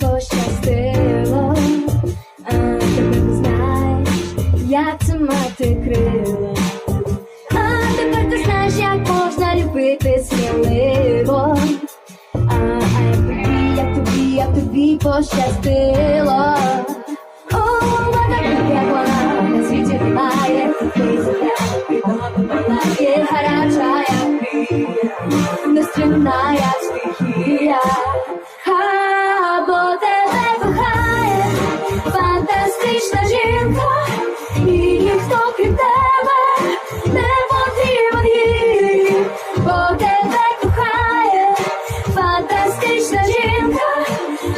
пощастило, а тепер ти знаєш, як це мати крила. А тепер ти знаєш, як можна любити сміливо. А, а як тобі, як тобі, тобі пощастило. Фантастична жінка, і ніхто крім тебе не потрібен їй, бо тебе кохає фантастична жінка,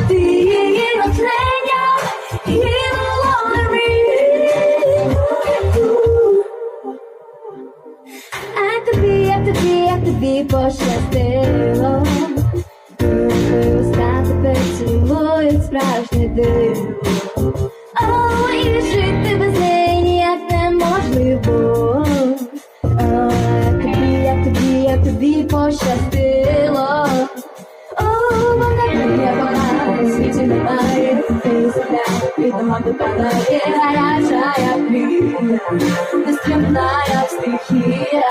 ти її натхнення, і А тобі, як тобі, як тобі пощастило, пощастило. О, вона є на світі немає, ти земля, відома є гаряча, як мрія, нестримна, як стихія.